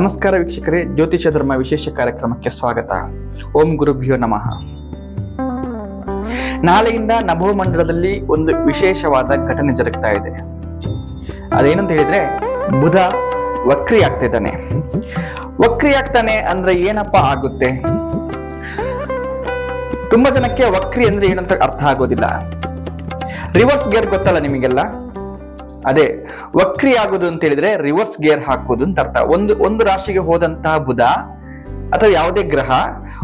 ನಮಸ್ಕಾರ ವೀಕ್ಷಕರೇ ಜ್ಯೋತಿಷ ಧರ್ಮ ವಿಶೇಷ ಕಾರ್ಯಕ್ರಮಕ್ಕೆ ಸ್ವಾಗತ. ಓಂ ಗುರುಭ್ಯೋ ನಮಃ. ನಾಳೆಯಿಂದ ನಭೋಮಂಡಲದಲ್ಲಿ ಒಂದು ವಿಶೇಷವಾದ ಘಟನೆ ಜರುಗ್ತಾ ಇದೆ. ಅದೇನಂತ ಹೇಳಿದ್ರೆ, ಬುಧ ವಕ್ರಿ ಆಗ್ತಿದ್ದಾನೆ. ವಕ್ರಿ ಆಗ್ತಾನೆ ಅಂದ್ರೆ ಏನಪ್ಪ ಆಗುತ್ತೆ? ತುಂಬಾ ಜನಕ್ಕೆ ವಕ್ರಿ ಅಂದ್ರೆ ಏನಂತ ಅರ್ಥ ಆಗೋದಿಲ್ಲ. ರಿವರ್ಸ್ ಗೇರ್ ಗೊತ್ತಲ್ಲ ನಿಮಗೆಲ್ಲ? ಅದೇ, ವಕ್ರಿ ಆಗುದು ಅಂತ ಹೇಳಿದ್ರೆ ರಿವರ್ಸ್ ಗೇರ್ ಹಾಕೋದು ಅಂತ ಅರ್ಥ. ಒಂದು ಒಂದು ರಾಶಿಗೆ ಹೋದಂತಹ ಬುಧ ಅಥವಾ ಯಾವುದೇ ಗ್ರಹ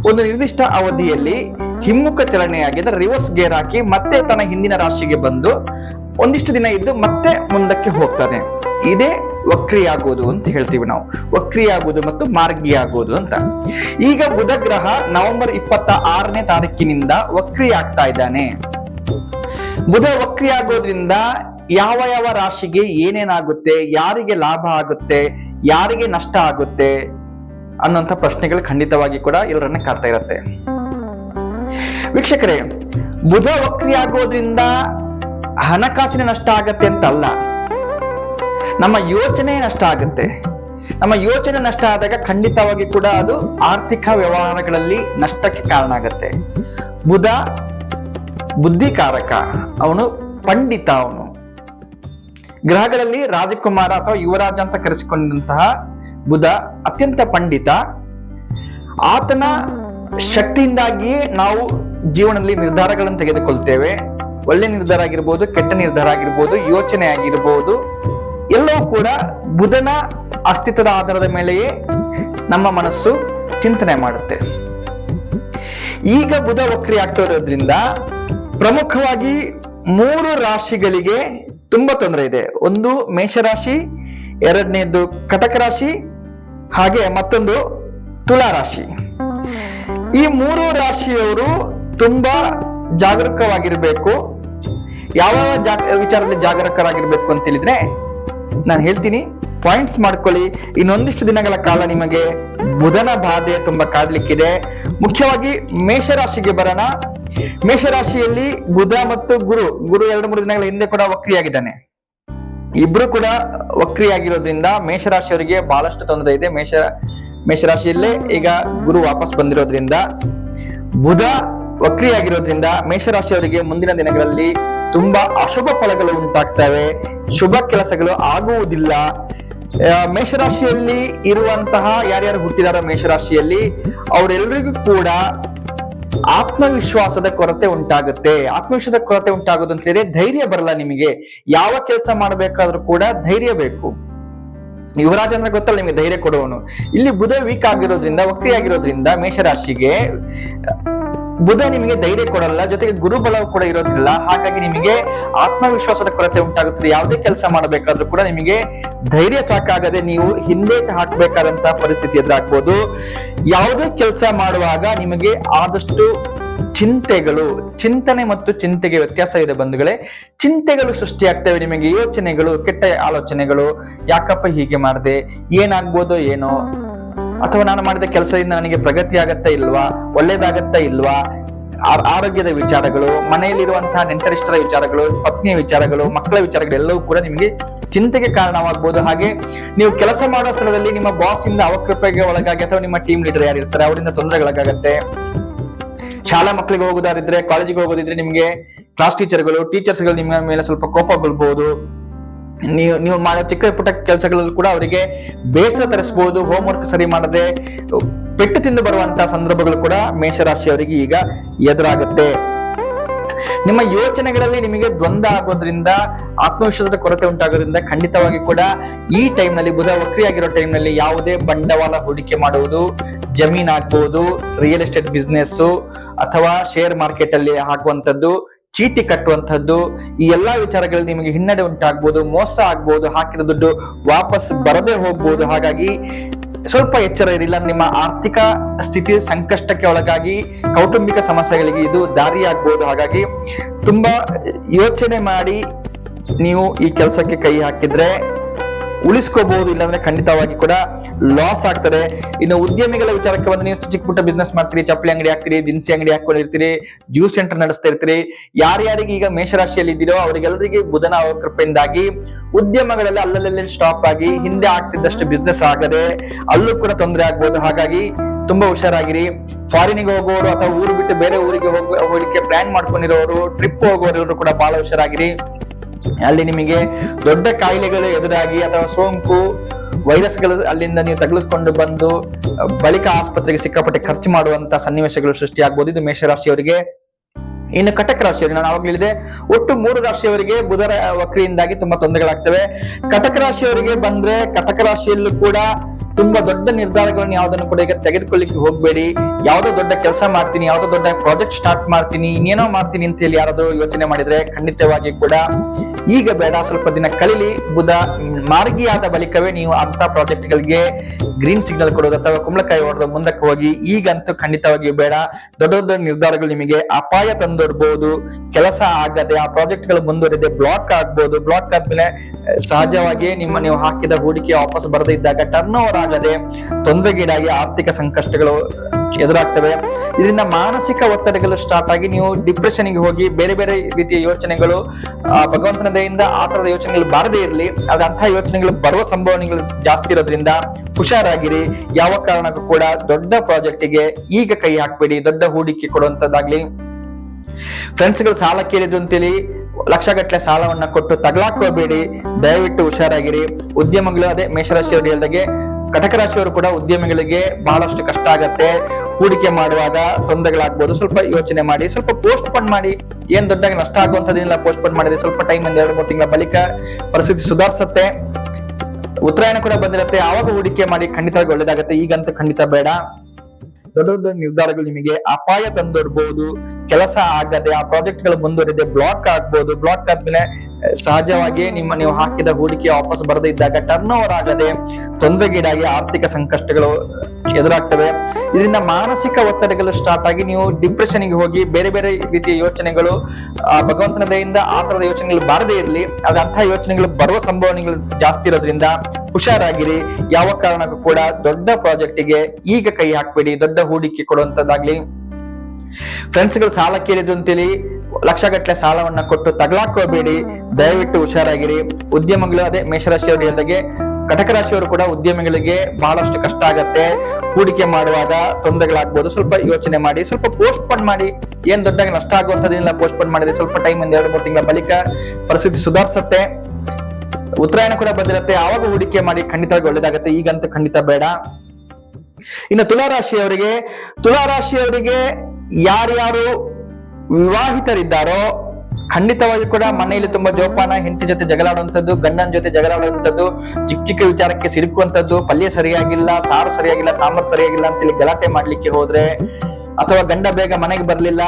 ಒಂದು ನಿರ್ದಿಷ್ಟ ಅವಧಿಯಲ್ಲಿ ಹಿಮ್ಮುಖ ಚಲನೆಯಾಗಿದ್ರೆ ರಿವರ್ಸ್ ಗೇರ್ ಹಾಕಿ ಮತ್ತೆ ತನ್ನ ಹಿಂದಿನ ರಾಶಿಗೆ ಬಂದು ಒಂದಿಷ್ಟು ದಿನ ಇದ್ದು ಮತ್ತೆ ಮುಂದಕ್ಕೆ ಹೋಗ್ತಾನೆ. ಇದೇ ವಕ್ರಿಯಾಗುವುದು ಅಂತ ಹೇಳ್ತೀವಿ ನಾವು. ವಕ್ರಿಯಾಗುವುದು ಮತ್ತು ಮಾರ್ಗಿಯಾಗುವುದು ಅಂತ. ಈಗ ಬುಧ ಗ್ರಹ ನವೆಂಬರ್ ಇಪ್ಪತ್ತ ಆರನೇ ತಾರೀಕಿನಿಂದ ವಕ್ರಿ ಆಗ್ತಾ ಇದ್ದಾನೆ. ಬುಧ ವಕ್ರಿ ಆಗೋದ್ರಿಂದ ಯಾವ ಯಾವ ರಾಶಿಗೆ ಏನೇನಾಗುತ್ತೆ, ಯಾರಿಗೆ ಲಾಭ ಆಗುತ್ತೆ, ಯಾರಿಗೆ ನಷ್ಟ ಆಗುತ್ತೆ ಅನ್ನೋಂಥ ಪ್ರಶ್ನೆಗಳು ಖಂಡಿತವಾಗಿ ಕೂಡ ಎಲ್ಲರನ್ನ ಕಾಡ್ತಾ ಇರತ್ತೆ. ವೀಕ್ಷಕರೇ, ಬುಧ ವಕ್ರಿ ಆಗೋದ್ರಿಂದ ಹಣಕಾಸಿನ ನಷ್ಟ ಆಗತ್ತೆ ಅಂತ ಅಲ್ಲ ನಮ್ಮ ಯೋಚನೆ ನಷ್ಟ ಆಗುತ್ತೆ. ನಮ್ಮ ಯೋಚನೆ ನಷ್ಟ ಆದಾಗ ಖಂಡಿತವಾಗಿ ಕೂಡ ಅದು ಆರ್ಥಿಕ ವ್ಯವಹಾರಗಳಲ್ಲಿ ನಷ್ಟಕ್ಕೆ ಕಾರಣ ಆಗತ್ತೆ. ಬುಧ ಬುದ್ಧಿಕಾರಕ, ಅವನು ಪಂಡಿತ ಅವನು. ಗ್ರಹಗಳಲ್ಲಿ ರಾಜಕುಮಾರ ಅಥವಾ ಯುವರಾಜ ಅಂತ ಕರೆಸಿಕೊಂಡಂತಹ ಬುಧ ಅತ್ಯಂತ ಪಂಡಿತ. ಆತನ ಶಕ್ತಿಯಿಂದಾಗಿಯೇ ನಾವು ಜೀವನದಲ್ಲಿ ನಿರ್ಧಾರಗಳನ್ನು ತೆಗೆದುಕೊಳ್ತೇವೆ. ಒಳ್ಳೆ ನಿರ್ಧಾರ ಆಗಿರ್ಬೋದು ಕೆಟ್ಟ ನಿರ್ಧಾರ ಆಗಿರ್ಬೋದು ಯೋಚನೆ ಆಗಿರ್ಬೋದು. ಎಲ್ಲವೂ ಕೂಡ ಬುಧನ ಅಸ್ತಿತ್ವದ ಆಧಾರದ ಮೇಲೆಯೇ ನಮ್ಮ ಮನಸ್ಸು ಚಿಂತನೆ ಮಾಡುತ್ತೆ. ಈಗ ಬುಧ ವಕ್ರಿ ಆಗ್ತಾ ಇರೋದ್ರಿಂದ ಪ್ರಮುಖವಾಗಿ ಮೂರು ರಾಶಿಗಳಿಗೆ ತುಂಬಾ ತೊಂದರೆ ಇದೆ. ಒಂದು ಮೇಷರಾಶಿ, ಎರಡನೇದು ಕಟಕ ರಾಶಿ, ಹಾಗೆ ಮತ್ತೊಂದು ತುಲಾ ರಾಶಿ. ಈ ಮೂರು ರಾಶಿಯವರು ತುಂಬಾ ಜಾಗರೂಕವಾಗಿರಬೇಕು. ಯಾವ ಜಾ ವಿಚಾರದಲ್ಲಿ ಜಾಗರೂಕರಾಗಿರ್ಬೇಕು ಅಂತ ಹೇಳಿದ್ರೆ, ನಾನು ಹೇಳ್ತೀನಿ ಪಾಯಿಂಟ್ಸ್ ಮಾಡ್ಕೊಳ್ಳಿ. ಇನ್ನೊಂದಿಷ್ಟು ದಿನಗಳ ಕಾಲ ನಿಮಗೆ ಬುಧನ ಬಾಧೆ ತುಂಬಾ ಕಾಡ್ಲಿಕ್ಕಿದೆ. ಮುಖ್ಯವಾಗಿ ಮೇಷರಾಶಿಗೆ ಬರೋಣ. ಮೇಷರಾಶಿಯಲ್ಲಿ ಬುಧ ಮತ್ತು ಗುರು ಗುರು ಎರಡು ಮೂರು ದಿನಗಳ ಹಿಂದೆ ಕೂಡ ವಕ್ರಿಯಾಗಿದ್ದಾನೆ. ಇಬ್ರು ಕೂಡ ವಕ್ರಿಯಾಗಿರೋದ್ರಿಂದ ಮೇಷರಾಶಿಯವರಿಗೆ ಬಹಳಷ್ಟು ತೊಂದರೆ ಇದೆ. ಮೇಷ, ಮೇಷರಾಶಿಯಲ್ಲೇ ಈಗ ಗುರು ವಾಪಸ್ ಬಂದಿರೋದ್ರಿಂದ, ಬುಧ ವಕ್ರಿಯಾಗಿರೋದ್ರಿಂದ ಮೇಷರಾಶಿಯವರಿಗೆ ಮುಂದಿನ ದಿನಗಳಲ್ಲಿ ತುಂಬಾ ಅಶುಭ ಫಲಗಳು ಉಂಟಾಗ್ತವೆ. ಶುಭ ಕೆಲಸಗಳು ಆಗುವುದಿಲ್ಲ. ಮೇಷರಾಶಿಯಲ್ಲಿ ಇರುವಂತಹ ಯಾರ್ಯಾರು ಹುಟ್ಟಿದಾರೋ ಮೇಷರಾಶಿಯಲ್ಲಿ ಅವರೆಲ್ಲರಿಗೂ ಕೂಡ ಆತ್ಮವಿಶ್ವಾಸದ ಕೊರತೆ ಉಂಟಾಗುತ್ತೆ. ಆತ್ಮವಿಶ್ವಾಸದ ಕೊರತೆ ಉಂಟಾಗೋದು ಅಂತ ಹೇಳಿದ್ರೆ ಧೈರ್ಯ ಬರಲ್ಲ ನಿಮಗೆ. ಯಾವ ಕೆಲಸ ಮಾಡಬೇಕಾದ್ರೂ ಕೂಡ ಧೈರ್ಯ ಬೇಕು. ಯುವರಾಜ ಅಂದ್ರೆ ಗೊತ್ತಲ್ಲ ನಿಮಗೆ ಧೈರ್ಯ ಕೊಡುವನು ಇಲ್ಲಿ ಬುಧ ವೀಕ್ ಆಗಿರೋದ್ರಿಂದ ವಕ್ರಿಯಾಗಿರೋದ್ರಿಂದ ಮೇಷರಾಶಿಗೆ ಬುಧ ನಿಮಗೆ ಧೈರ್ಯ ಕೊಡಲ್ಲ, ಜೊತೆಗೆ ಗುರುಬಲ ಕೂಡ ಇರೋದಿಲ್ಲ. ಹಾಗಾಗಿ ನಿಮಗೆ ಆತ್ಮವಿಶ್ವಾಸದ ಕೊರತೆ ಉಂಟಾಗುತ್ತದೆ. ಯಾವುದೇ ಕೆಲಸ ಮಾಡಬೇಕಾದ್ರೂ ಕೂಡ ನಿಮಗೆ ಧೈರ್ಯ ಸಾಕಾಗದೆ ನೀವು ಹಿಂದೇಟು ಹಾಕಬೇಕಾದಂತಹ ಪರಿಸ್ಥಿತಿ ಎದುರಾಗ್ಬೋದು. ಯಾವುದೇ ಕೆಲಸ ಮಾಡುವಾಗ ನಿಮಗೆ ಆದಷ್ಟು ಚಿಂತೆಗಳು, ಚಿಂತನೆ ಮತ್ತು ಚಿಂತೆಗೆ ವ್ಯತ್ಯಾಸ ಇದೆ ಬಂಧುಗಳೇ. ಚಿಂತೆಗಳು ಸೃಷ್ಟಿಯಾಗ್ತವೆ ನಿಮಗೆ ಯೋಚನೆಗಳು, ಕೆಟ್ಟ ಆಲೋಚನೆಗಳು. ಯಾಕಪ್ಪ ಹೀಗೆ ಮಾಡಿದೆ? ಏನಾಗ್ಬೋದೋ ಏನೋ? ಅಥವಾ ನಾನು ಮಾಡಿದ ಕೆಲಸದಿಂದ ನನಗೆ ಪ್ರಗತಿ ಆಗತ್ತಾ ಇಲ್ವಾ? ಒಳ್ಳೇದಾಗತ್ತಾ ಇಲ್ವಾ? ಆರೋಗ್ಯದ ವಿಚಾರಗಳು, ಮನೆಯಲ್ಲಿರುವಂತಹ ನೆಂಟರಿಷ್ಟರ ವಿಚಾರಗಳು, ಪತ್ನಿಯ ವಿಚಾರಗಳು, ಮಕ್ಕಳ ವಿಚಾರಗಳು ಎಲ್ಲವೂ ಕೂಡ ನಿಮಗೆ ಚಿಂತೆಗೆ ಕಾರಣವಾಗಬಹುದು ಹಾಗೆ ನೀವು ಕೆಲಸ ಮಾಡೋ ಸ್ಥಳದಲ್ಲಿ ನಿಮ್ಮ ಬಾಸ್ ಇಂದ ಅವಕೃಪೆಗೆ ಒಳಗಾಗಿ ಅಥವಾ ನಿಮ್ಮ ಟೀಮ್ ಲೀಡರ್ ಯಾರಿರ್ತಾರೆ, ಅವರಿಂದ ತೊಂದರೆಗಳಾಗತ್ತೆ ಶಾಲಾ ಮಕ್ಕಳಿಗೆ ಹೋಗೋದಾರಿದ್ರೆ ಕಾಲೇಜಿಗೆ ಹೋಗೋದಿದ್ರೆ ನಿಮಗೆ ಕ್ಲಾಸ್ ಟೀಚರ್ಗಳು ಟೀಚರ್ಸ್ಗಳು ನಿಮ್ಮ ಮೇಲೆ ಸ್ವಲ್ಪ ಕೋಪ ಬೀಳ್ಬಹುದು ನೀವು ನೀವು ಮಾಡೋ ಚಿಕ್ಕ ಪುಟ್ಟ ಕೆಲಸಗಳಲ್ಲೂ ಕೂಡ ಅವರಿಗೆ ಬೇಸರ ತರಿಸಬಹುದು ಹೋಮ್ವರ್ಕ್ ಸರಿ ಮಾಡದೆ ಪೆಟ್ಟು ತಿಂದು ಬರುವಂತಹ ಸಂದರ್ಭಗಳು ಕೂಡ ಮೇಷರಾಶಿಯವರಿಗೆ ಈಗ ಎದುರಾಗುತ್ತೆ. ನಿಮ್ಮ ಯೋಚನೆಗಳಲ್ಲಿ ನಿಮಗೆ ದ್ವಂದ್ವ ಆಗೋದ್ರಿಂದ, ಆತ್ಮವಿಶ್ವಾಸದ ಕೊರತೆ ಉಂಟಾಗೋದ್ರಿಂದ ಖಂಡಿತವಾಗಿ ಕೂಡ ಈ ಟೈಮ್ನಲ್ಲಿ ಬುಧ ವಕ್ರಿಯಾಗಿರೋ ಟೈಮ್ನಲ್ಲಿ ಯಾವುದೇ ಬಂಡವಾಳ ಹೂಡಿಕೆ ಮಾಡುವುದು, ಜಮೀನ್ ಹಾಕಬಹುದು ರಿಯಲ್ ಎಸ್ಟೇಟ್ ಬಿಸ್ನೆಸ್ ಅಥವಾ ಶೇರ್ ಮಾರ್ಕೆಟ್ ಅಲ್ಲಿ ಹಾಕುವಂತದ್ದು ಚೀಟಿ ಕಟ್ಟುವಂತದ್ದು ಈ ಎಲ್ಲಾ ವಿಚಾರಗಳಲ್ಲಿ ನಿಮಗೆ ಹಿನ್ನಡೆ ಉಂಟಾಗ್ಬೋದು, ಮೋಸ ಆಗ್ಬೋದು, ಹಾಕಿದ ದುಡ್ಡು ವಾಪಸ್ ಬರದೇ ಹೋಗ್ಬೋದು. ಹಾಗಾಗಿ ಸ್ವಲ್ಪ ಎಚ್ಚರ ಇರಲಿಲ್ಲ ನಿಮ್ಮ ಆರ್ಥಿಕ ಸ್ಥಿತಿ ಸಂಕಷ್ಟಕ್ಕೆ ಒಳಗಾಗಿ, ಕೌಟುಂಬಿಕ ಸಮಸ್ಯೆಗಳಿಗೆ ಇದು ದಾರಿಯಾಗ್ಬೋದು. ಹಾಗಾಗಿ ತುಂಬಾ ಯೋಚನೆ ಮಾಡಿ ನೀವು ಈ ಕೆಲಸಕ್ಕೆ ಕೈ ಹಾಕಿದ್ರೆ ಉಳಿಸ್ಕೋಬಹುದು ಇಲ್ಲಾಂದ್ರೆ ಖಂಡಿತವಾಗಿ ಕೂಡ ಲಾಸ್ ಆಗ್ತದೆ. ಇನ್ನು ಉದ್ಯಮಿಗಳ ವಿಚಾರಕ್ಕೆ ಬಂದ್ರೆ ನೀವು ಚಿಕ್ಕ ಪುಟ್ಟ ಬಿಸ್ನೆಸ್ ಮಾಡ್ತೀರಿ, ಚಪ್ಪಲಿ ಅಂಗಡಿ ಹಾಕ್ತೀರಿ, ದಿನಸಿ ಅಂಗಡಿ ಹಾಕೊಂಡಿರ್ತೀರಿ ಜ್ಯೂಸ್ ಸೆಂಟರ್ ನಡೆಸ್ತಾ ಇರ್ತೀರಿ. ಯಾರ್ಯಾರಿಗೆ ಈಗ ಮೇಷರಾಶಿಯಲ್ಲಿ ಇದ್ದೀರೋ ಅವರಿಗೆಲ್ಲರಿಗೆ ಬುಧನ ಕೃಪೆಯಿಂದಾಗಿ ಉದ್ಯಮಗಳೆಲ್ಲ ಅಲ್ಲಲ್ಲಿ ಸ್ಟಾಪ್ ಆಗಿ ಹಿಂದೆ ಆಗ್ತಿದ್ದಷ್ಟು ಬಿಸ್ನೆಸ್ ಆಗದೆ ಅಲ್ಲೂ ಕೂಡ ತೊಂದರೆ ಆಗ್ಬೋದು. ಹಾಗಾಗಿ ತುಂಬಾ ಹುಷಾರಾಗಿರಿ. ಫಾರಿನಿಗೆ ಹೋಗೋರು ಅಥವಾ ಊರು ಬಿಟ್ಟು ಬೇರೆ ಊರಿಗೆ ಹೋಗ, ಹೋಗ್ಲಿಕ್ಕೆ ಪ್ಲಾನ್ ಮಾಡ್ಕೊಂಡಿರೋರು ಟ್ರಿಪ್ ಹೋಗೋರು ಕೂಡ ಬಹಳ ಹುಷಾರಾಗಿರಿ. ಅಲ್ಲಿ ನಿಮಗೆ ದೊಡ್ಡ ಕಾಯಿಲೆಗಳು ಎದುರಾಗಿ ಅಥವಾ ಸೋಂಕು ವೈರಸ್ಗಳು ಅಲ್ಲಿಂದ ನೀವು ತಗಲಿಸ್ಕೊಂಡು ಬಂದು ಬಳಿಕ ಆಸ್ಪತ್ರೆಗೆ ಸಿಕ್ಕಾಪಟ್ಟೆ ಖರ್ಚು ಮಾಡುವಂತ ಸನ್ನಿವೇಶಗಳು ಸೃಷ್ಟಿಯಾಗಬಹುದು ಇದು ಮೇಷರಾಶಿಯವರಿಗೆ. ಇನ್ನು ಕಟಕ ರಾಶಿಯವರಿಗೆ ನಾನು ಆವಾಗಲೇ ಹೇಳಿದೆ, ಒಟ್ಟು ಮೂರು ರಾಶಿಯವರಿಗೆ ಬುಧರ ವಕ್ರಿಯಿಂದಾಗಿ ತುಂಬಾ ತೊಂದರೆಗಳಾಗ್ತವೆ. ಕಟಕ ರಾಶಿಯವರಿಗೆ ಬಂದ್ರೆ ಕಟಕ ರಾಶಿಯಲ್ಲೂ ಕೂಡ ತುಂಬಾ ದೊಡ್ಡ ನಿರ್ಧಾರಗಳನ್ನು ಯಾವ್ದನ್ನು ಕೂಡ ಈಗ ತೆಗೆದುಕೊಳ್ಳಿಕ್ಕೆ ಹೋಗ್ಬೇಡಿ. ಯಾವ್ದೋ ದೊಡ್ಡ ಕೆಲಸ ಮಾಡ್ತೀನಿ, ಯಾವ್ದೋ ದೊಡ್ಡ ಪ್ರಾಜೆಕ್ಟ್ ಸ್ಟಾರ್ಟ್ ಮಾಡ್ತೀನಿ, ಇನ್ನೇನೋ ಮಾಡ್ತೀನಿ ಅಂತ ಹೇಳಿ ಯಾರಾದ್ರೂ ಯೋಚನೆ ಮಾಡಿದ್ರೆ ಖಂಡಿತವಾಗಿ ಕೂಡ ಈಗ ಬೇಡ, ಸ್ವಲ್ಪ ದಿನ ಕಲೀಲಿ ಬುಧ ಮಾರ್ಗಿಯಾದ ಬಳಿಕವೇ ನೀವು ಅಂತ ಪ್ರಾಜೆಕ್ಟ್ ಗಳಿಗೆ ಗ್ರೀನ್ ಸಿಗ್ನಲ್ ಕೊಡೋದು ಅಥವಾ ಕುಂಬಳಕಾಯಿ ಹೊಡೆದು ಮುಂದಕ್ಕೆ ಹೋಗಿ ಈಗಂತೂ ಖಂಡಿತವಾಗಿಯೂ ಬೇಡ. ದೊಡ್ಡ ದೊಡ್ಡ ನಿರ್ಧಾರಗಳು ನಿಮಗೆ ಅಪಾಯ ತಂದೊಡ್ಬಹುದು ಕೆಲಸ ಆಗದೆ, ಆ ಪ್ರಾಜೆಕ್ಟ್ಗಳು ಮುಂದುವರಿದೆ ಬ್ಲಾಕ್ ಆಗ್ಬೋದು. ಬ್ಲಾಕ್ ಆದ್ಮೇಲೆ, ಸಹಜವಾಗಿಯೇ ನಿಮ್ಮ ನೀವು ಹಾಕಿದ ಹೂಡಿಕೆ ವಾಪಸ್ ಬರದೇ ಇದ್ದಾಗ ಟರ್ನ್ ಓವರ್ ಆಗದೆ ತೊಂದರೆಗೀಡಾಗಿ ಆರ್ಥಿಕ ಸಂಕಷ್ಟಗಳು ಎದುರಾಗ್ತವೆ. ಇದರಿಂದ ಮಾನಸಿಕ ಒತ್ತಡಗಳು ಸ್ಟಾರ್ಟ್ ಆಗಿ ನೀವು ಡಿಪ್ರೆಷನ್ಗೆ ಹೋಗಿ ಬೇರೆ ಬೇರೆ ರೀತಿಯ ಯೋಚನೆಗಳು ಭಗವಂತನ ದಯಿಂದ ಆ ತರದ ಯೋಚನೆಗಳು ಬಾರದೇ ಇರಲಿ. ಆದ್ರೆ ಅಂತಹ ಯೋಚನೆಗಳು ಬರುವ ಸಂಭವನೆಗಳು ಜಾಸ್ತಿ ಇರೋದ್ರಿಂದ ಹುಷಾರಾಗಿರಿ. ಯಾವ ಕಾರಣಕ್ಕೂ ಕೂಡ ದೊಡ್ಡ ಪ್ರಾಜೆಕ್ಟ್ಗೆ ಈಗ ಕೈ ಹಾಕ್ಬೇಡಿ. ದೊಡ್ಡ ಹೂಡಿಕೆ ಕೊಡುವಂತದ್ದಾಗ್ಲಿ. ಫ್ರೆಂಡ್ಸ್ಗಳು ಸಾಲ ಕೇಳಿದ್ರು ಅಂತೇಳಿ ಲಕ್ಷಗಟ್ಟಲೆ ಸಾಲವನ್ನ ಕೊಟ್ಟು ತಗಲಾಕೋಬೇಡಿ ದಯವಿಟ್ಟು ಹುಷಾರಾಗಿರಿ. ಉದ್ಯಮಗಳು ಅದೇ ಮೇಷರಾಶಿಯವರು ಹೇಳಿದಾಗೆ ಕಟಕ ರಾಶಿಯವರು ಕೂಡ ಉದ್ಯಮಿಗಳಿಗೆ ಬಹಳಷ್ಟು ಕಷ್ಟ ಆಗತ್ತೆ. ಹೂಡಿಕೆ ಮಾಡುವಾಗ ತೊಂದರೆಗಳಾಗ್ಬೋದು. ಸ್ವಲ್ಪ ಯೋಚನೆ ಮಾಡಿ, ಸ್ವಲ್ಪ ಪೋಸ್ಟ್ ಪೋನ್ ಮಾಡಿ. ಏನ್ ದೊಡ್ಡಾಗಿ ನಷ್ಟ ಆಗುವಂತದ್ದೇನಿಲ್ಲ ಪೋಸ್ಟ್ ಪೋನ್ ಮಾಡಿದ್ರೆ ಸ್ವಲ್ಪ ಟೈಮ್ ಒಂದು ಎರಡು ಮೂರು ತಿಂಗಳ ಬಳಿಕ ಪರಿಸ್ಥಿತಿ ಸುಧಾರಿಸುತ್ತೆ. ಉತ್ತರಾಯಣ ಕೂಡ ಬಂದಿರುತ್ತೆ. ಆವಾಗ ಹೂಡಿಕೆ ಮಾಡಿ ಖಂಡಿತ ಒಳ್ಳೇದಾಗತ್ತೆ. ಈಗಂತೂ ಖಂಡಿತ ಬೇಡ. ದೊಡ್ಡ ದೊಡ್ಡ ನಿರ್ಧಾರಗಳು ನಿಮಗೆ ಅಪಾಯ ತಂದೊಡ್ಬಹುದು ಕೆಲಸ ಆಗದೆ, ಆ ಪ್ರಾಜೆಕ್ಟ್ಗಳು ಮುಂದುವರಿದೆ ಬ್ಲಾಕ್ ಆಗ್ಬೋದು. ಬ್ಲಾಕ್ ಆದ್ಮೇಲೆ ಅಹ್, ಸಹಜವಾಗಿಯೇ ನಿಮ್ಮ ನೀವು ಹಾಕಿದ ಹೂಡಿಕೆ ವಾಪಸ್ ಬರದೇ ಇದ್ದಾಗ ಟರ್ನ್ ಓವರ್ ಆಗದೆ ತೊಂದರೆಗೀಡಾಗಿ ಆರ್ಥಿಕ ಸಂಕಷ್ಟಗಳು ಎದುರಾಗ್ತವೆ. ಇದರಿಂದ ಮಾನಸಿಕ ಒತ್ತಡಗಳು ಸ್ಟಾರ್ಟ್ ಆಗಿ ನೀವು ಡಿಪ್ರೆಷನ್ಗೆ ಹೋಗಿ ಬೇರೆ ಬೇರೆ ರೀತಿಯ ಯೋಚನೆಗಳು ಆ, ಭಗವಂತನ ದಯಿಂದ ಆ ತರದ ಯೋಚನೆಗಳು ಬಾರದೇ ಇರಲಿ. ಆದ್ರೆ ಅಂತಹ ಯೋಚನೆಗಳು ಬರುವ ಸಂಭವನೆಗಳು ಜಾಸ್ತಿ ಇರೋದ್ರಿಂದ ಹುಷಾರಾಗಿರಿ. ಯಾವ ಕಾರಣಕ್ಕೂ ಕೂಡ ದೊಡ್ಡ ಪ್ರಾಜೆಕ್ಟ್ಗೆ ಈಗ ಕೈ ಹಾಕ್ಬೇಡಿ. ದೊಡ್ಡ ಹೂಡಿಕೆ ಕೊಡುವಂತದ್ದಾಗ್ಲಿ. ಫ್ರೆಂಡ್ಸ್ಗಳು ಸಾಲ ಕೇಳಿದ್ರು ಅಂತೇಳಿ ಲಕ್ಷಗಟ್ಟಲೆ ಸಾಲವನ್ನ ಕೊಟ್ಟು ತಗಲಾಕೋಬೇಡಿ ದಯವಿಟ್ಟು ಹುಷಾರಾಗಿರಿ. ಉದ್ಯಮಗಳು ಅದೇ ಮೇಷರಾಶಿಯವರ ಜೊತೆಗೆ ಕಟಕ ರಾಶಿಯವರು ಕೂಡ ಉದ್ಯಮಿಗಳಿಗೆ ಬಹಳಷ್ಟು ಕಷ್ಟ ಆಗತ್ತೆ. ಹೂಡಿಕೆ ಮಾಡುವಾಗ ತೊಂದರೆಗಳಾಗ್ಬೋದು. ಸ್ವಲ್ಪ ಯೋಚನೆ ಮಾಡಿ ಸ್ವಲ್ಪ ಪೋಸ್ಟ್ ಪೋನ್ ಮಾಡಿ. ಏನ್ ದೊಡ್ಡಾಗಿ ನಷ್ಟ ಆಗುವಂತದಿಲ್ಲ ಪೋಸ್ಟ್ ಪೋನ್ ಮಾಡಿದ್ರೆ ಸ್ವಲ್ಪ ಟೈಮ್ ಒಂದ್ ಎರಡು ಮೂರು ತಿಂಗಳ ಬಳಿಕ ಪರಿಸ್ಥಿತಿ ಸುಧಾರಿಸುತ್ತೆ. ಉತ್ತರಾಯಣ ಕೂಡ ಬಂದಿರುತ್ತೆ. ಆವಾಗ ಹೂಡಿಕೆ ಮಾಡಿ ಖಂಡಿತವಾಗಿ ಒಳ್ಳೇದಾಗತ್ತೆ. ಈಗಂತೂ ಖಂಡಿತ ಬೇಡ. ಇನ್ನು ತುಲಾರಾಶಿಯವರಿಗೆ ತುಲಾರಾಶಿಯವರಿಗೆ ಯಾರ್ಯಾರು ವಿವಾಹಿತರಿದ್ದಾರೋ, ಖಂಡಿತವಾಗಿ ಕೂಡ ಮನೆಯಲ್ಲಿ ತುಂಬಾ ಜೋಪಾನ, ಹೆಂಡತಿ ಜೊತೆ ಜಗಳಾಡುವಂಥದ್ದು, ಗಂಡನ ಜೊತೆ ಜಗಳಾಡುವಂಥದ್ದು, ಚಿಕ್ಕ ಚಿಕ್ಕ ವಿಚಾರಕ್ಕೆ ಸಿಲುಕುವಂಥದ್ದು, ಪಲ್ಯ ಸರಿಯಾಗಿಲ್ಲ, ಸಾರು ಸರಿಯಾಗಿಲ್ಲ, ಸಾಂಬಾರ್ ಸರಿಯಾಗಿಲ್ಲ ಅಂತೇಳಿ ಗಲಾಟೆ ಮಾಡ್ಲಿಕ್ಕೆ ಹೋದ್ರೆ, ಅಥವಾ ಗಂಡ ಬೇಗ ಮನೆಗೆ ಬರ್ಲಿಲ್ಲ,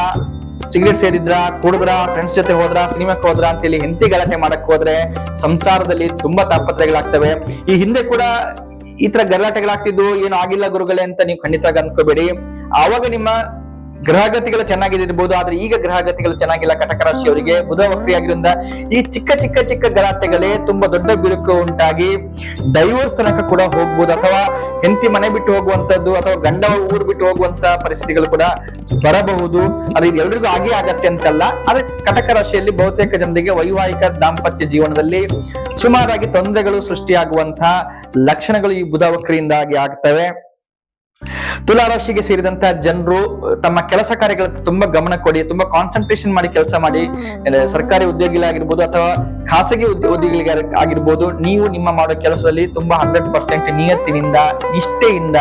ಸಿಗರೇಟ್ ಸೇರಿದ್ರ, ಕುಡಿದ್ರ ಫ್ರೆಂಡ್ಸ್ ಜೊತೆ ಹೋದ್ರ, ಸಿನಿಮಾಕ್ಕೆ ಹೋದ್ರ ಅಂತೇಳಿ ಹೆಂಡತಿ ಗಲಾಟೆ ಮಾಡಕ್ ಹೋದ್ರೆ, ಸಂಸಾರದಲ್ಲಿ ತುಂಬಾ ತಾಪತ್ರೆಗಳಾಗ್ತವೆ ಈ ಹಿಂದೆ ಕೂಡ ಈ ತರ ಗಲಾಟೆಗಳಾಗ್ತಿದ್ದು ಏನು ಆಗಿಲ್ಲ ಗುರುಗಳೇ ಅಂತ ನೀವು ಖಂಡಿತ ಅನ್ಕೋಬೇಡಿ. ಆವಾಗ ನಿಮ್ಮ ಗ್ರಹಗತಿಗಳು ಚೆನ್ನಾಗಿದ್ದಿರ್ಬೋದು ಆದ್ರೆ ಈಗ ಗ್ರಹಗತಿಗಳು ಚೆನ್ನಾಗಿಲ್ಲ. ಕಟಕ ರಾಶಿಯವರಿಗೆ ಬುಧ ವಕ್ರಿಯಾಗಿರೋದ್ರಿಂದ ಈ ಚಿಕ್ಕ ಚಿಕ್ಕ ಚಿಕ್ಕ ಗಲಾಟೆಗಳೇ ತುಂಬಾ ದೊಡ್ಡ ಬಿರುಕು ಉಂಟಾಗಿ ಡೈವೋರ್ಸ್ ತನಕ ಕೂಡ ಹೋಗ್ಬೋದು. ಅಥವಾ ಹೆಂಡತಿ ಮನೆ ಬಿಟ್ಟು ಹೋಗುವಂತದ್ದು, ಅಥವಾ ಗಂಡ ಊರು ಬಿಟ್ಟು ಹೋಗುವಂತ ಪರಿಸ್ಥಿತಿಗಳು ಕೂಡ ಬರಬಹುದು. ಅದು ಇದು ಎಲ್ರಿಗೂ ಆಗೇ ಆಗತ್ತೆ ಅಂತಲ್ಲ. ಆದ್ರೆ ಕಟಕ ರಾಶಿಯಲ್ಲಿ ಬಹುತೇಕ ಜನರಿಗೆ ವೈವಾಹಿಕ ದಾಂಪತ್ಯ ಜೀವನದಲ್ಲಿ ಸುಮಾರಾಗಿ ತೊಂದರೆಗಳು ಸೃಷ್ಟಿಯಾಗುವಂತಹ ಲಕ್ಷಣಗಳು ಈ ಬುಧ ವಕ್ರಿಯಿಂದಾಗಿ ಆಗ್ತವೆ. ತುಲಾರಾಶಿಗೆ ಸೇರಿದಂತ ಜನರು ತಮ್ಮ ಕೆಲಸ ಕಾರ್ಯಗಳ ತುಂಬಾ ಗಮನ ಕೊಡಿ ತುಂಬಾ ಕಾನ್ಸಂಟ್ರೇಷನ್ ಮಾಡಿ ಕೆಲಸ ಮಾಡಿ. ಸರ್ಕಾರಿ ಉದ್ಯೋಗಿಗಳಾಗಿರ್ಬೋದು ಅಥವಾ ಖಾಸಗಿ ಉದ್ಯ- ಉದ್ಯೋಗಿಗಳಿಗೆ ಆಗಿರ್ಬೋದು ನೀವು ನಿಮ್ಮ ಮಾಡೋ ಕೆಲಸದಲ್ಲಿ ತುಂಬಾ ಹಂಡ್ರೆಡ್ ಪರ್ಸೆಂಟ್ ನಿಯತ್ತಿನಿಂದ ನಿಷ್ಠೆಯಿಂದ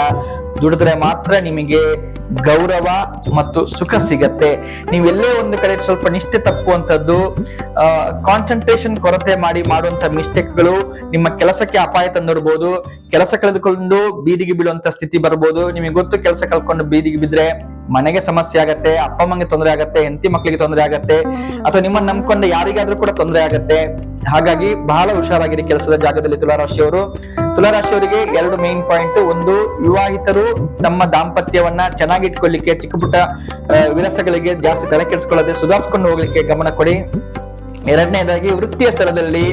ದುಡಿದ್ರೆ ಮಾತ್ರ ನಿಮಗೆ ಗೌರವ ಮತ್ತು ಸುಖ ಸಿಗತ್ತೆ. ನೀವೆಲ್ಲೇ ಒಂದು ಕಡೆ ಸ್ವಲ್ಪ ನಿಷ್ಠೆ ತಪ್ಪುವಂಥದ್ದು ಕಾನ್ಸಂಟ್ರೇಷನ್ ಕೊರತೆ ಮಾಡಿ ಮಾಡುವಂತ ಮಿಸ್ಟೇಕ್ಗಳು ನಿಮ್ಮ ಕೆಲಸಕ್ಕೆ ಅಪಾಯ ತಂದಿಡ್ಬೋದು, ಕೆಲಸ ಕಳೆದುಕೊಂಡು ಬೀದಿಗೆ ಬೀಳುವಂತ ಸ್ಥಿತಿ ಬರ್ಬೋದು. ನಿಮಗೆ ಗೊತ್ತು ಕೆಲಸ ಕಳ್ಕೊಂಡು ಬೀದಿಗೆ ಬಿದ್ರೆ ಮನೆಗೆ ಸಮಸ್ಯೆ ಆಗತ್ತೆ, ಅಪ್ಪ ಅಮ್ಮಂಗೆ ತೊಂದರೆ ಆಗತ್ತೆ, ಹೆಂಡತಿ ಮಕ್ಕಳಿಗೆ ತೊಂದರೆ ಆಗತ್ತೆ, ಅಥವಾ ನಿಮ್ಮನ್ನ ನಂಬ್ಕೊಂಡ ಯಾರಿಗಾದ್ರೂ ಕೂಡ ತೊಂದರೆ ಆಗತ್ತೆ. ಹಾಗಾಗಿ ಬಹಳ ಹುಷಾರಾಗಿದೆ ಕೆಲಸದ ಜಾಗದಲ್ಲಿ ತುಲಾರಾಶಿಯವರು ತುಲಾರಾಶಿಯವರಿಗೆ ಎರಡು ಮೇನ್ ಪಾಯಿಂಟ್ ಒಂದು ವಿವಾಹಿತರು ತಮ್ಮ ದಾಂಪತ್ಯವನ್ನ ಚೆನ್ನಾಗಿ ಇಟ್ಕೊಳ್ಳಿಕ್ಕೆ ಚಿಕ್ಕ ಪುಟ್ಟ ವಿರಸಗಳಿಗೆ ಜಾಸ್ತಿ ತಲೆ ಕೆಡಿಸ್ಕೊಳ್ಳದೆ ಸುಧಾರಿಸ್ಕೊಂಡು ಹೋಗ್ಲಿಕ್ಕೆ ಗಮನ ಕೊಡಿ. ಎರಡನೇದಾಗಿ ವೃತ್ತಿಯ ಸ್ಥಳದಲ್ಲಿ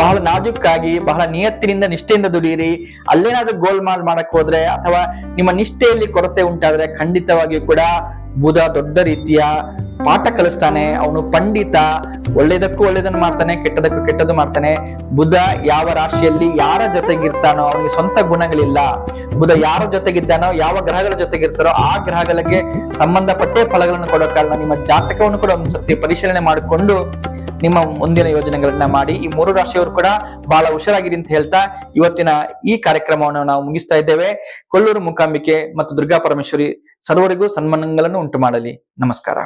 ಬಹಳ ನಾಜುಕ್ಕಾಗಿ, ಬಹಳ ನಿಯತ್ತಿನಿಂದ ನಿಷ್ಠೆಯಿಂದ ದುಡಿಯಿರಿ. ಅಲ್ಲೇನಾದ್ರೂ ಗೋಲ್ಮಾಲ್ ಮಾಡಕ್ ಹೋದ್ರೆ ಅಥವಾ ನಿಮ್ಮ ನಿಷ್ಠೆಯಲ್ಲಿ ಕೊರತೆ ಉಂಟಾದ್ರೆ ಖಂಡಿತವಾಗಿಯೂ ಕೂಡ ಬುಧ ದೊಡ್ಡ ರೀತಿಯ ಪಾಠ ಕಲಿಸ್ತಾನೆ. ಅವನು ಪಂಡಿತ ಒಳ್ಳೇದಕ್ಕೂ ಒಳ್ಳೇದನ್ನು ಮಾಡ್ತಾನೆ, ಕೆಟ್ಟದಕ್ಕೂ ಕೆಟ್ಟದ್ದು ಮಾಡ್ತಾನೆ. ಬುಧ ಯಾವ ರಾಶಿಯಲ್ಲಿ ಯಾರ ಜೊತೆಗಿರ್ತಾನೋ ಅವನಿಗೆ ಸ್ವಂತ ಗುಣಗಳಿಲ್ಲ. ಬುಧ ಯಾರ ಜೊತೆಗಿದ್ದಾನೋ, ಯಾವ ಗ್ರಹಗಳ ಜೊತೆಗಿರ್ತಾರೋ ಆ ಗ್ರಹಗಳಿಗೆ ಸಂಬಂಧಪಟ್ಟೇ ಫಲಗಳನ್ನು ಕೊಡೋ ಕಾರಣ ನಿಮ್ಮ ಜಾತಕವನ್ನು ಕೂಡ ಒಂದ್ಸತಿ ಪರಿಶೀಲನೆ ಮಾಡಿಕೊಂಡು ನಿಮ್ಮ ಮುಂದಿನ ಯೋಜನೆಗಳನ್ನ ಮಾಡಿ ಈ ಮೂರು ರಾಶಿಯವರು ಕೂಡ ಬಹಳ ಹುಷಾರಾಗಿರಿ ಅಂತ ಹೇಳ್ತಾ ಇವತ್ತಿನ ಈ ಕಾರ್ಯಕ್ರಮವನ್ನು ನಾವು ಮುಗಿಸ್ತಾ ಇದ್ದೇವೆ. ಕೊಲ್ಲೂರು ಮೂಕಾಂಬಿಕೆ ಮತ್ತು ದುರ್ಗಾ ಪರಮೇಶ್ವರಿ ಸರ್ವರಿಗೂ ಸನ್ಮಾನಗಳನ್ನು ಉಂಟು ಮಾಡಲಿ ನಮಸ್ಕಾರ.